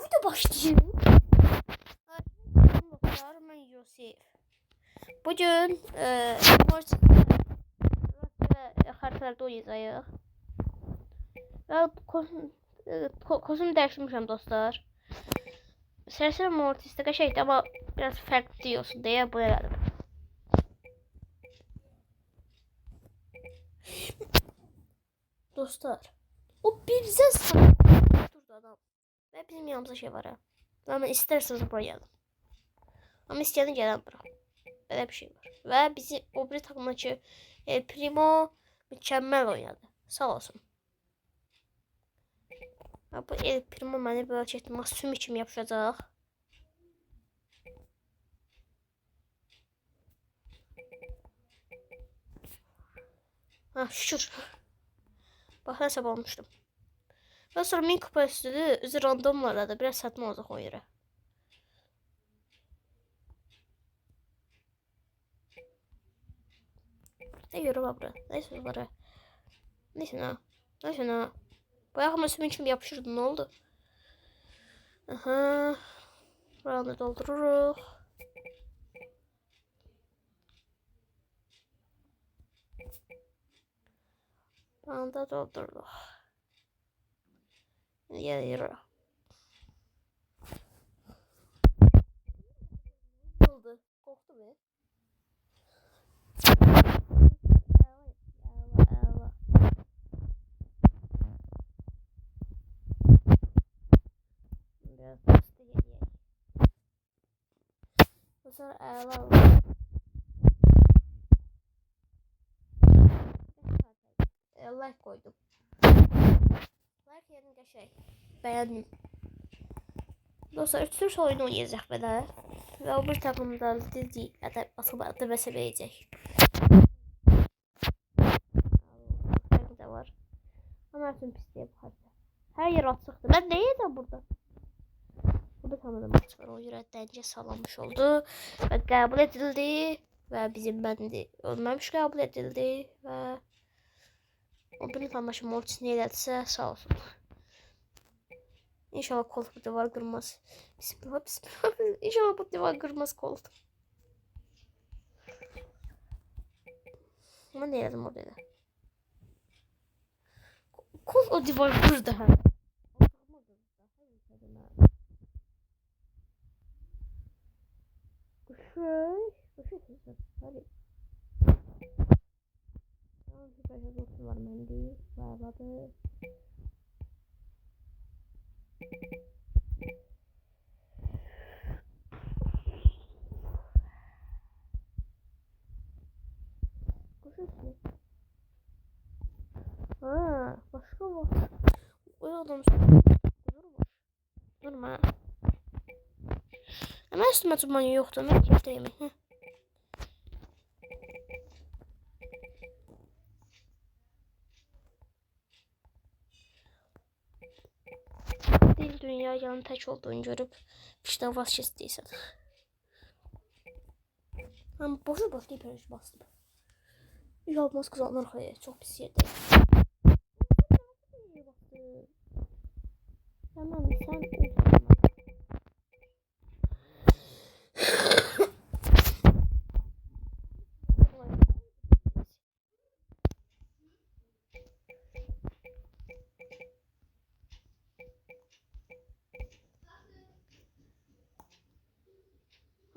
video başlayacak. Dostlar, ben Yosef. Bugün e, Morse haritalarda oynayacağıq. Və kosum, e, ko- kosum dəyişmişəm dostlar. Sərsərə Mortisdə qəşəngdir, amma biraz fərqli olsun deyə bunu elədim. Dostlar, o adam. Və bizim yanımızda şey var ha. Ama isterseniz buraya gelin. Ama isteyen gelen bura. Böyle bir şey var. Ve bizi o bir takımdaki El Primo mükemmel oynadı. Sağ olsun. Ha, bu El Primo beni böyle çekti. Masum için yapacak. Ha şükür. Bak hesap almıştım. Daha sonra min kupa üstü üzü randomlarla da biraz satma olacak o yere. Ne yürü bak buraya. Neyse buraya. Neyse ne. Neyse ne. Bayağı sümün için yapışırdı ne oldu? Aha. Buranı doldururuz. Buranı da. Ya yürü. Oldu? Korktu be. Bu sefer ağla ağla. Like koydum. Like yerine şey. Beğendim. Dostlar üç oyun oynayacaq belə. Və o bir takımda dedi, adı atıb adı məsələyəcək. da var. Ama bütün pisliğe bakarsa. Her yer atıktı. Ben ne yedim burada? Burada tanıdım maç var. O yüzden dence sağlanmış oldu. Ve kabul edildi. Ve bizim bendi ölmemiş kabul edildi. Ve o benim tanımışım Mortis ne ederse sağ olsun. İnşallah kolt bu duvar kırmaz. Bismillah bismillah. İnşallah bu duvar kırmaz kolt. Ama ne yazdım orada da. Kol o duvar kırdı ha. Kuşay. Kuşay sesi. Hadi. Tamam is şansı var Mendy. Bağladı. Koşuyorsun. Ha, başka wat is adam Durma. Durma. Hemen üstüme tutman yok da. Ben kefteyim. Dünya yanı tek olduğunu görüp işte vazgeçtiysen. Ama boşu boş değil paylaş bastım. Yapmaz kızanlar hayır çok pis yerde.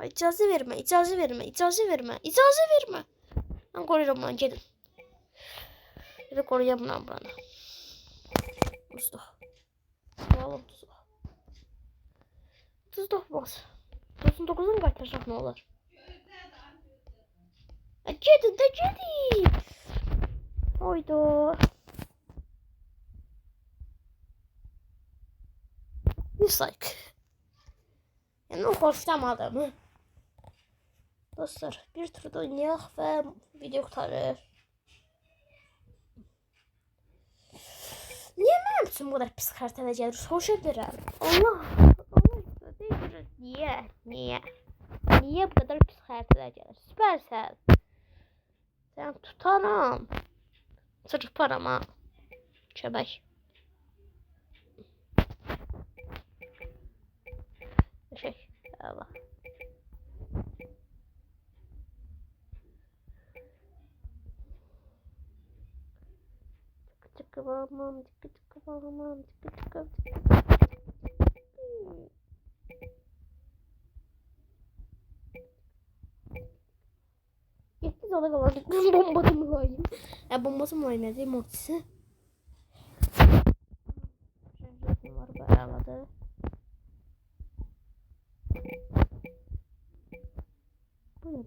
Ay, İcazə vermə, icazə vermə, icazə vermə, icazə vermə. Mən qoruyuram lan, gedin. Bir də qoruyam lan buranı. Mustafa. Oğlum tuzla. Tuz dokmaz. 99'un qaytaracaq nə olar? E, Gedin də gedin. Oydu. Dislike. Yəni xoşlamadım. Dostlar, bir turda oynayaq və video qurtarır. Niye benim için bu kadar pis kartela gelir? Soruşabilirim. Allah. Allah değil. Niye? Niye? Niye bu kadar pis kartela gelir? Süpersel. Sen tutarım. Çocuk parama. Çöbek. Şey. Allah. Tıkı tıkı tıkı bağlamam, tıkı tıkı Yetti sana kalan bombası mı koyayım? Ya bombası mı oynadı? Mortisi. Şarjörüm var bayağıladı. Bu ne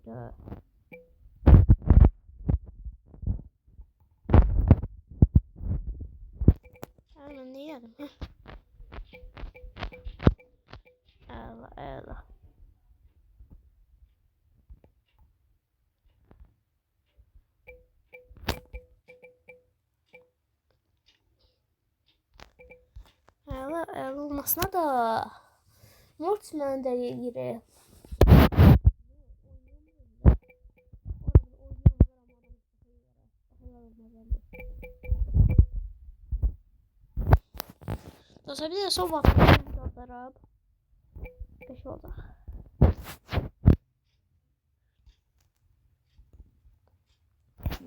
yedim? Allah Allah. Allah olmasına da Mortman da Dostlar bir de son vaxtda qaldırıb. Beş oldu.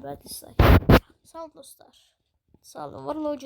Və dislike. Sağ olun dostlar. Sağ olun. Var olun, o